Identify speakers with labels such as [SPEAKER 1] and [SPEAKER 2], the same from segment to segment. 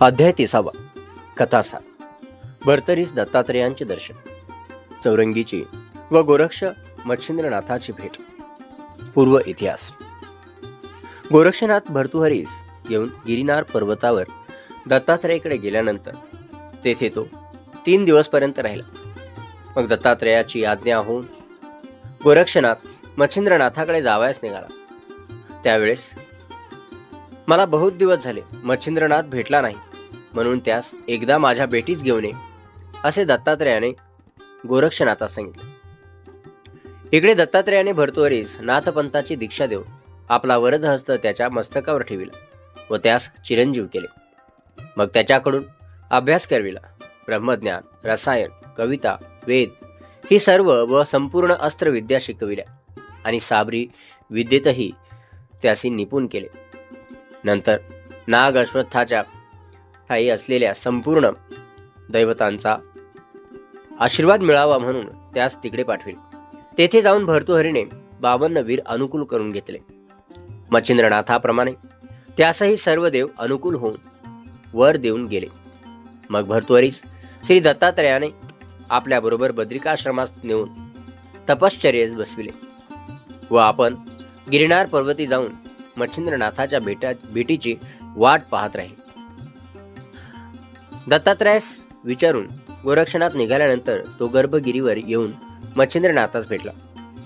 [SPEAKER 1] अध्याय तिसावा. कथासा भरतरीस दत्तात्रेयांचे दर्शन. चौरंगीची व गोरक्ष मच्छिंद्रनाथाची भेट. पूर्व इतिहास. गोरक्षनाथ भर्तुहरीस येऊन गिरिनार पर्वतावर दत्तात्रेयाकडे गेल्यानंतर तेथे तो तीन दिवसपर्यंत राहिला. मग दत्तात्रेयाची आज्ञा होऊन गोरक्षनाथ मच्छिंद्रनाथाकडे जावयास निघाला. त्यावेळेस मला बहुत दिवस झाले मच्छिंद्रनाथ भेटला नाही. म्हणून त्यास एकदा माझ्या बेटीच घेऊन ये असे दत्तात्रेयाने गोरक्षनाथास सांगितले. इकडे दत्तात्रेयाने भरतुवरीस नाथपंथाची दीक्षा देऊन आपला वरदहस्त त्याच्या मस्तकावर ठेविला व त्यास चिरंजीव केले. मग त्याच्याकडून अभ्यास करविला. ब्रह्मज्ञान रसायन कविता वेद ही सर्व व संपूर्ण अस्त्रविद्या शिकविल्या आणि साबरी विद्येतही त्यासी निपुण केले. नंतर नाग अश्वत्थाच्या ठाई असलेल्या संपूर्ण दैवतांचा आशीर्वाद मिळावा म्हणून त्यास तिकडे पाठविले तेथे जाऊन भर्तुहरीने बावन्न वीर अनुकूल करून घेतले. मच्छिंद्रनाथाप्रमाणे त्यासही सर्व देव अनुकूल होऊन वर देऊन गेले. मग भर्तुहरीस श्री दत्तात्रयाने आपल्याबरोबर बद्रिकाश्रमास नेऊन तपश्चर्येस बसविले व आपण गिरणार पर्वती जाऊन मच्छिंद्रनाथाच्या भेटा भेटीची वाट पाहत राहील. दत्तात्रयास विचारून गोरक्षनाथ निघाल्यानंतर तो गर्भगिरीवर येऊन मच्छिंद्रनाथास भेटला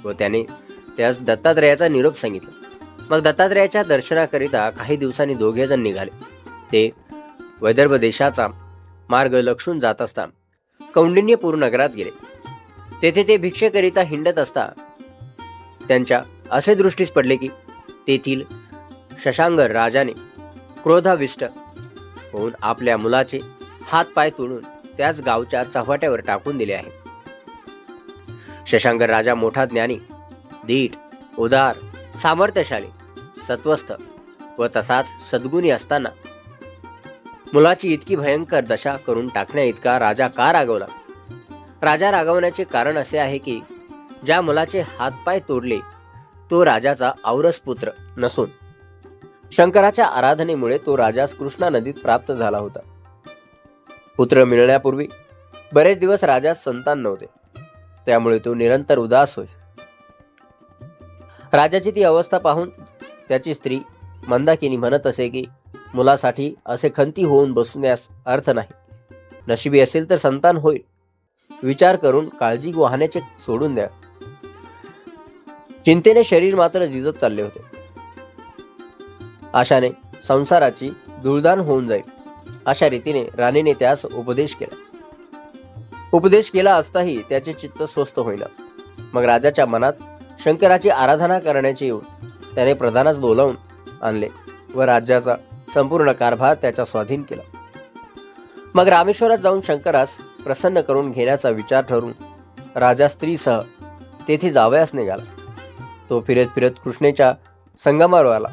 [SPEAKER 1] व त्याने त्यास दत्तात्रयाचा निरोप सांगितला. मग दत्तात्रयाच्या दर्शनाकरिता काही दिवसांनी दोघेजण निघाले. ते वैदर्भ देशाचा मार्ग लक्षून जात असता कौंडिन्यपूर नगरात गेले. तेथे ते भिक्षेकरिता हिंडत असता त्यांच्या असे दृष्टीस पडले की तेथील शशांगर राजाने क्रोधाविष्ट होऊन आपल्या मुलाचे हातपाय तोडून त्याच गावच्या चव्हाट्यावर टाकून दिले आहे. शशांगर राजा मोठा ज्ञानी धीट उदार सामर्थ्यशाली सत्वस्थ व तसाच सद्गुणी असताना मुलाची इतकी भयंकर दशा करून टाकण्या इतका राजा का रागवला? राजा रागवण्याचे कारण असे आहे की ज्या मुलाचे हातपाय तोडले तो राजाचा औरस पुत्र नसून. शंकराच्या आराधनेमुळे तो राजास कृष्णा नदीत प्राप्त झाला होता. पुत्र मिळण्यापूर्वी बरेच दिवस राजास संतान नव्हते. त्यामुळे तो निरंतर उदास होय. राजाची ती अवस्था पाहून त्याची स्त्री मंदाकिनी म्हणत असे की मुलासाठी असे खंती होऊन बसण्यास अर्थ नाही. नशिबी असेल तर संतान होईल. विचार करून काळजी वाहण्याचे सोडून द्या. चिंतेने शरीर मात्र झिजत चालले होते. आशाने संसाराची धुळदान होऊन जाईल अशा रीतीने राणीने त्यास उपदेश केला. उपदेश केला असताही त्याचे चित्त स्वस्थ होईना. मग राजाच्या मनात शंकराची आराधना करण्याचे येऊन त्याने प्रधानास बोलावून आणले व राज्याचा संपूर्ण कारभार त्याच्या स्वाधीन केला. मग रामेश्वरात जाऊन शंकरास प्रसन्न करून घेण्याचा विचार ठरून राजा स्त्रीसह तेथे जावयास निघाला. तो फिरत फिरत कृष्णेच्या संगमावर आला.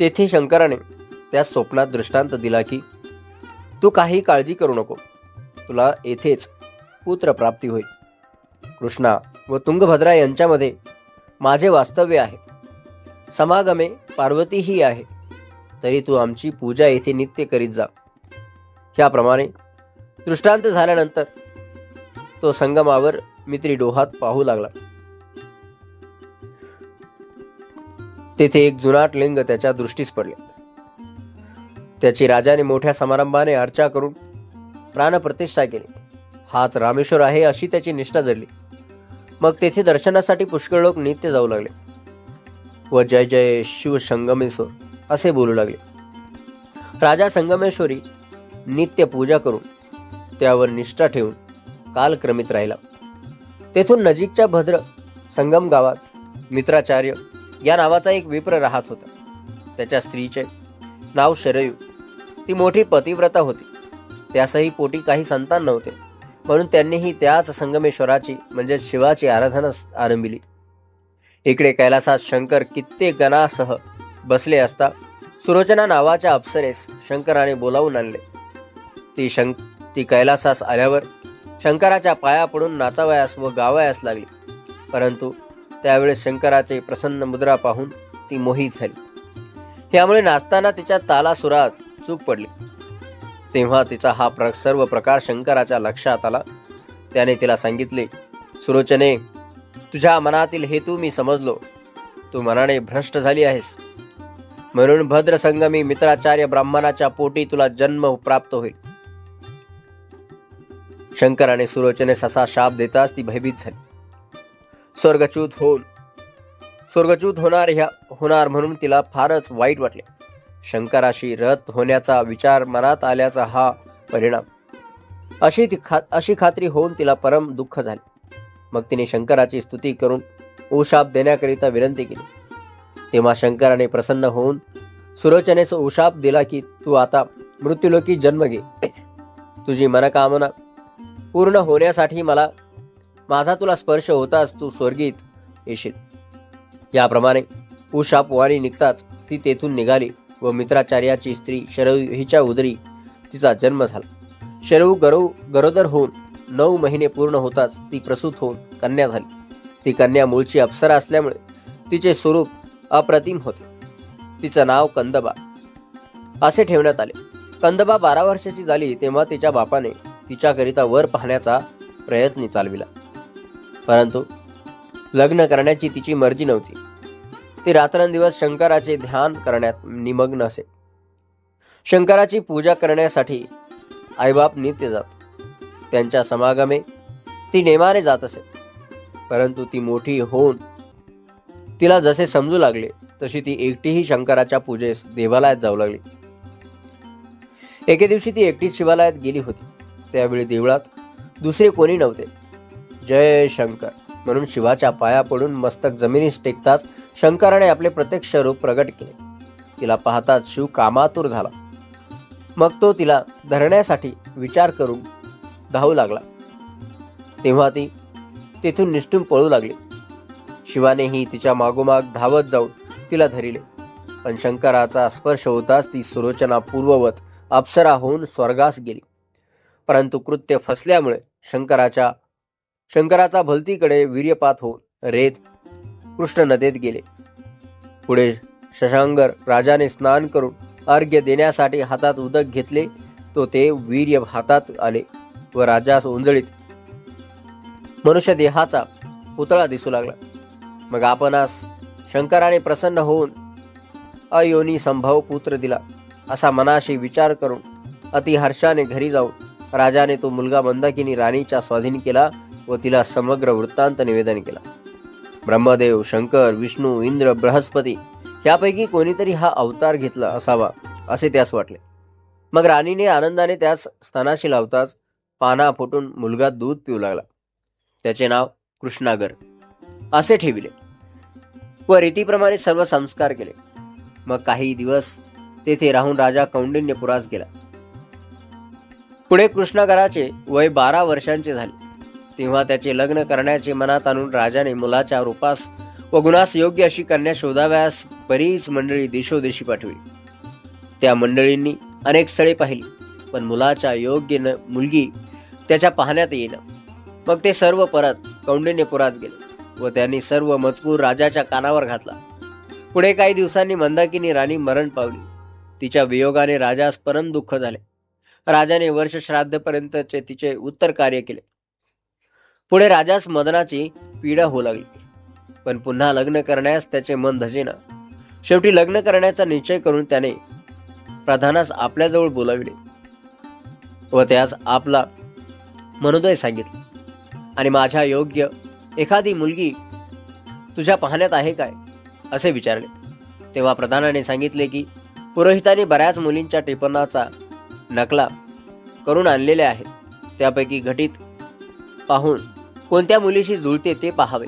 [SPEAKER 1] तेथे शंकराने त्या स्वप्नात दृष्टांत दिला की तू काही काळजी करू नको. तुला येथेच पुत्र प्राप्ती होईल. कृष्णा व तुंगभद्रा यांच्यामध्ये माझे वास्तव्य आहे. समागमे पार्वतीही आहे. तरी तू आमची पूजा येथे नित्य करीत जा. ह्याप्रमाणे दृष्टांत झाल्यानंतर तो संगमावर मित्री डोहात पाहू लागला. तेथे एक जुनाट लिंग त्याच्या दृष्टीस पडले. त्याची राजाने मोठ्या समारंभाने अर्चा करून प्राणप्रतिष्ठा केली. हाच रामेश्वर आहे अशी त्याची निष्ठा जडली. मग तेथे दर्शनासाठी पुष्कळ लोक नित्य जाऊ लागले. व जय जय शिव संगमेश्वर असे बोलू लागले. राजा संगमेश्वरी नित्य पूजा करून त्यावर निष्ठा ठेवून कालक्रमित राहिला. तेथून नजीकच्या भद्र संगम गावात मित्राचार्य या नावाचा एक विप्र राहत होता. त्याच्या स्त्रीचे नाव शरयू. ती मोठी पतिव्रता होती. त्यासही पोटी काही संतान नव्हते म्हणून त्यांनीही त्याच संगमेश्वराची म्हणजे शिवाची आराधना आरंभिली. इकडे कैलासात शंकर कित्येक गणासह बसले असता सुरोचना नावाच्या अप्सरेस शंकराने बोलावून आणले. ती शं ती कैलासास आल्यावर शंकराच्या पाया पडून नाचावयास व गावयास लागली. परंतु त्यावेळेस शंकराचे प्रसन्न मुद्रा पाहून ती मोहित झाली. त्यामुळे नाचताना तिच्या तालासुरात चूक पडली. तेव्हा तिचा हा प्र सर्व प्रकार शंकराच्या लक्षात आला. त्याने तिला सांगितले सुरोचने तुझ्या मनातील हेतू मी समजलो. तू मनाने भ्रष्ट झाली आहेस. म्हणून भद्र संगमी मित्राचार्य ब्राह्मणाच्या पोटी तुला जन्म प्राप्त होईल. शंकराने सुरोचने ससा शाप देताच ती भयभीत झाली. स्वर्गच्यूत होऊन स्वर्गच्यूत होणार ह्या होणार म्हणून तिला फारच वाईट वाटले. शंकराशी रथ होण्याचा विचार मनात आल्याचा हा परिणाम. अशी ती खा अशी खात्री होऊन तिला परम दुःख झाले. मग तिने शंकराची स्तुती करून उशाप देण्याकरिता विनंती केली. तेव्हा शंकराने प्रसन्न होऊन सुरोचनेस उशाप दिला की तू आता मृत्यूलोकी जन्म घे. तुझी मनकामना पूर्ण होण्यासाठी मला माझा तुला स्पर्श होताच तू स्वर्गीत येशील. याप्रमाणे उषा वाणी निघताच ती तेथून निघाली व मित्राचार्याची स्त्री शरव हिच्या उदरी तिचा जन्म झाला. शरव गरव गरोदर होऊन नऊ महिने पूर्ण होताच ती प्रसूत होऊन कन्या झाली. ती कन्या मूळची अप्सरा असल्यामुळे तिचे स्वरूप अप्रतिम होते. तिचं नाव कंदबा. असे ठेवण्यात आले. कंदबा बारा वर्षाची झाली तेव्हा तिच्या बापाने तिच्याकरिता वर पाहण्याचा प्रयत्न चालविला. परंतु लग्न करण्याची तिची मर्जी नव्हती. ती रात्रंदिवस शंकराचे ध्यान करण्यात निमग्न असे. शंकराची पूजा करण्यासाठी आईबाप नित्य जात. त्यांच्या समागमे ती नेमाने जात असे. परंतु ती मोठी होऊन तिला जसे समजू लागले तशी ती एकटीही शंकराच्या पूजेस देवालयात जाऊ लागली. एके दिवशी ती एकटीच शिवालयात गेली होती. त्यावेळी देवळात दुसरे कोणी नव्हते. जय शंकर. म्हणून शिवाच्या पाया पडून मस्तक जमिनीस टेकताच शंकराने आपले प्रत्यक्ष रूप प्रगट केले. तिला पाहताच शिव कामातूर झाला. मग तो तिला धरण्यासाठी विचार करून धावू लागला. तेव्हा ती तेथून निष्ठून पळू लागली. शिवानेही तिच्या मागोमाग धावत जाऊन तिला धरिले. पण शंकराचा स्पर्श होताच ती सुरोचना पूर्ववत अप्सरा होऊन स्वर्गास गेली. परंतु कृत्य फसल्यामुळे शंकराच्या शंकराचा भलतीकडे वीर्यपात होऊन रेत कृष्ण नदेत गेले. पुढे शशांगर राजाने स्नान करून अर्घ्य देण्यासाठी हातात उदक घेतले तो ते वीर्य हातात आले व राजास उंजळीत मनुष्य देहाचा पुतळा दिसू लागला. मग आपणास शंकराने प्रसन्न होऊन अयोनी संभव पुत्र दिला असा मनाशी विचार करून अतिहर्षाने घरी जाऊन राजाने तो मुलगा मंदाकिनी राणीच्या स्वाधीन केला व तिला समग्र वृत्तांत निवेदन केला. ब्रह्मदेव शंकर विष्णू इंद्र बृहस्पती यापैकी कोणीतरी हा अवतार घेतला असावा असे त्यास वाटले. मग राणीने आनंदाने त्यास स्तनाशी लावताच पाना फुटून मुलगा दूध पिऊ लागला. त्याचे नाव कृष्णागर. असे ठेविले. व रीतीप्रमाणे सर्व संस्कार केले. मग काही दिवस तेथे राहून राजा कौंडिन्यपुरास गेला. पुढे कृष्णागराचे वय बारा वर्षांचे झाले. तेव्हा त्याचे लग्न करण्याचे मनात आणून राजाने मुलाच्या रूपास व गुणास योग्य अशी कन्या शोधाव्यास बरीच मंडळी देशोदेशी पाठवली. त्या मंडळींनी अनेक स्थळे पाहिली पण मुलाच्या योग्य न मुलगी त्याच्या पाहण्यात येईना. मग ते सर्व परत कौंडिन्यपुरात गेले व त्यांनी सर्व मजकूर राजाच्या कानावर घातला. पुढे काही दिवसांनी मंदाकिनी राणी मरण पावली. तिच्या वियोगाने राजास परम दुःख झाले. राजाने वर्ष श्राद्धपर्यंतचे तिचे उत्तर कार्य केले. पुढे राजास मदनाची पीडा होऊ लागली. पण पुन्हा लग्न करण्यास त्याचे मन धजेना. शेवटी लग्न करण्याचा निश्चय करून त्याने प्रधानास आपल्याजवळ बोलाविले व त्यास आपला मनोदय सांगितला. आणि माझ्या योग्य एखादी मुलगी तुझ्या पाहण्यात आहे काय? असे विचारले. तेव्हा प्रधानाने सांगितले की पुरोहिताने बऱ्याच मुलींच्या टिपणाचा नकला करून आणलेले आहेत. त्यापैकी घटित पाहून कोणत्या मुलीशी जुळते ते पाहावे.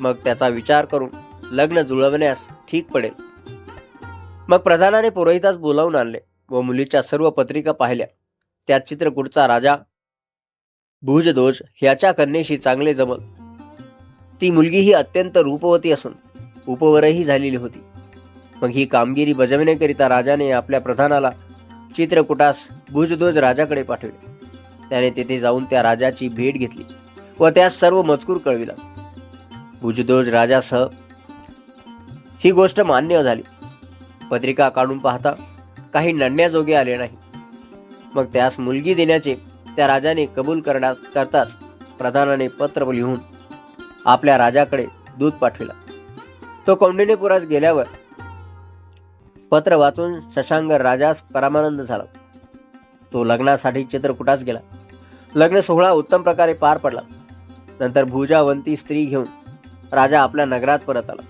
[SPEAKER 1] मग त्याचा विचार करून लग्न जुळवण्यास ठीक पडेल. मग प्रधानाने पुरोहितास बोलावून आणले व मुलीच्या सर्व पत्रिका पाहिल्या. त्यात चित्रकूटचा राजा भुजदोज ह्याच्या कन्येशी चांगले जमल. ती मुलगी ही अत्यंत रूपवती असून उपवरही झालेली होती. मग ही कामगिरी बजवण्याकरिता राजाने आपल्या प्रधानाला चित्रकूटास भुजध्वज राजाकडे पाठवले. त्याने तेथे जाऊन त्या राजाची भेट घेतली. व त्यास सर्व मजकूर कळविला. भुजध्वज राजासह ही गोष्ट मान्य झाली. पत्रिका काढून पाहता काही नडण्याजोगे आले नाही. मग त्यास मुलगी देण्याचे त्या राजाने कबूल करण्यात करताच प्रधानाने पत्र लिहून आपल्या राजाकडे दूध पाठविला. तो कौंडिन्यपुरात गेल्यावर पत्र वाचून शशांग राजास परमानंद झाला. तो लग्नासाठी चित्रकुटास गेला. लग्न सोहळा उत्तम प्रकारे पार पडला. नंतर भुजावंती स्त्री घेऊन राजा आपल्या नगरात परत आला.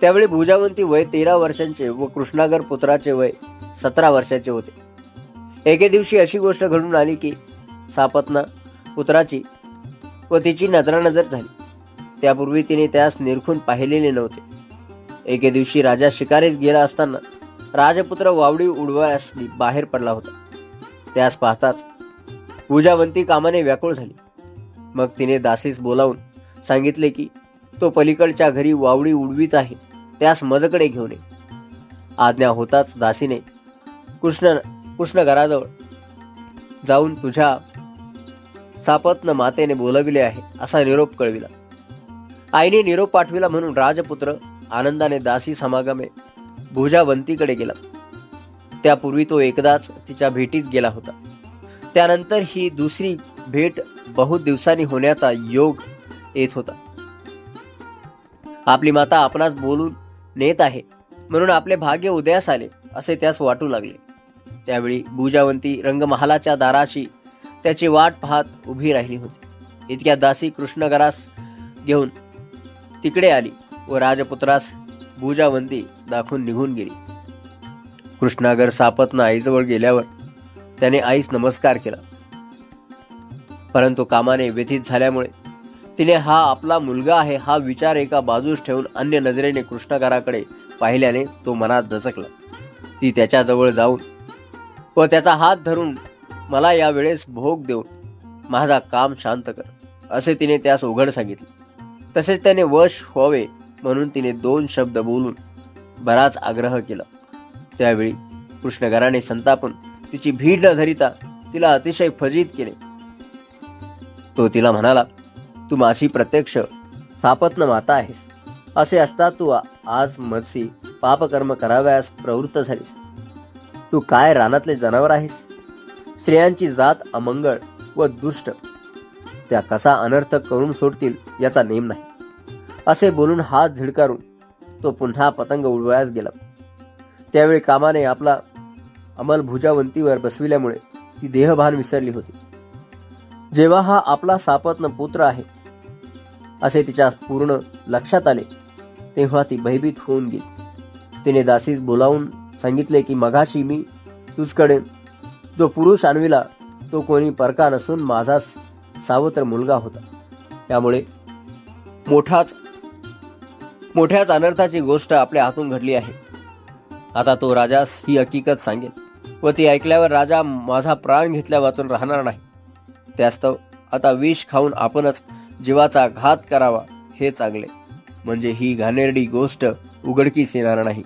[SPEAKER 1] त्यावेळी भुजावंती वय तेरा वर्षांचे व कृष्णागर पुत्राचे वय सतरा वर्षाचे होते. एके दिवशी अशी गोष्ट घडून आली की सापत्ना पुत्राची व तिची नजरानजर झाली. त्यापूर्वी तिने त्यास निरखून पाहिलेले नव्हते. एके दिवशी राजा शिकारीत गेला असताना राजपुत्र वावडी उडवायास बाहेर पडला होता. त्यास पाहताच पूजावंती कामाने व्याकुळ झाली. मग तिने दासीस बोलावून सांगितले की तो पलीकडच्या घरी वावडी उडवीत आहे त्यास मजकडे घेऊन ये. आज्ञा होताच दासीने कृष्ण कृष्ण घराजवळ जाऊन तुझ्या सापत्न मातेने बोलविले आहे असा निरोप कळविला. आईने निरोप पाठविला म्हणून राजपुत्र आनंदाने दासी समागमे भुजावंतीकडे गेला. त्यापूर्वी तो एकदाच तिच्या भेटीत गेला होता. त्यानंतर ही दुसरी भेट बहुत दिवसांनी होण्याचा योग येत होता. आपली माता आपणास बोलून नेत आहे म्हणून आपले भाग्य उदयास आले असे त्यास वाटू लागले. त्यावेळी भुजावंती रंगमहालाच्या दाराशी त्याची वाट पाहत उभी राहिली होती. इतक्या दासी कृष्णगरास घेऊन तिकडे आली व राजपुत्रास भुजावंती दाखवून निघून गेली. कृष्णागर सापत्न आईजवळ गेल्यावर त्याने आईस नमस्कार केला. परंतु कामाने व्यथित झाल्यामुळे. तिने हा आपला मुलगा आहे हा विचार एका बाजूस ठेवून अन्य नजरेने कृष्णकाराकडे पाहिल्याने तो मनात दचकला. ती त्याच्याजवळ जाऊन व त्याचा हात धरून मला या वेळेस भोग देऊन माझा काम शांत कर असे तिने त्यास उघड सांगितले. तसेच त्याने वश व्हावे म्हणून तिने दोन शब्द बोलून बराच आग्रह केला. त्यावेळी कृष्णगराने संतापून तिची भीड न धरिता तिला अतिशय फजित केले. तो तिला म्हणाला तू माझी प्रत्यक्ष स्थापत्न माता आहेस. असे असता तू आज मसी पापकर्म कराव्यास प्रवृत्त झालीस. तू काय रानातले जनावर आहेस? स्त्रियांची जात अमंगळ व दुष्ट. त्या कसा अनर्थ करून सोडतील याचा नेम नाही. असे बोलून हात झिडकारून तो पुन्हा पतंग उडवायस गेला. त्यावेळी कामाने आपला अमल भुजावंतीवर बसविल्यामुळे ती देहभान विसरली होती. जेव्हा हा आपला सापत्न पुत्र आहे असे तिच्या पूर्ण लक्षात आले तेव्हा ती भयभीत होऊन गेली. तिने दासीस बोलावून सांगितले की मघाशी मी तुझकडे जो पुरुष आणविला तो कोणी परका नसून माझा सावत्र मुलगा होता. त्यामुळे मोठाच मोठ्याच अनर्थाची गोष्ट आपल्या हातून घडली आहे. आता तो राजास ही हकीकत सांगेल व ती ऐकल्यावर राजा माझा प्राण घेतल्या वाचून राहणार नाही. त्यास्तव आता विष खाऊन आपणच जीवाचा घात करावा हे चांगले. म्हणजे ही घाणेरडी गोष्ट उघडकीस येणार नाही.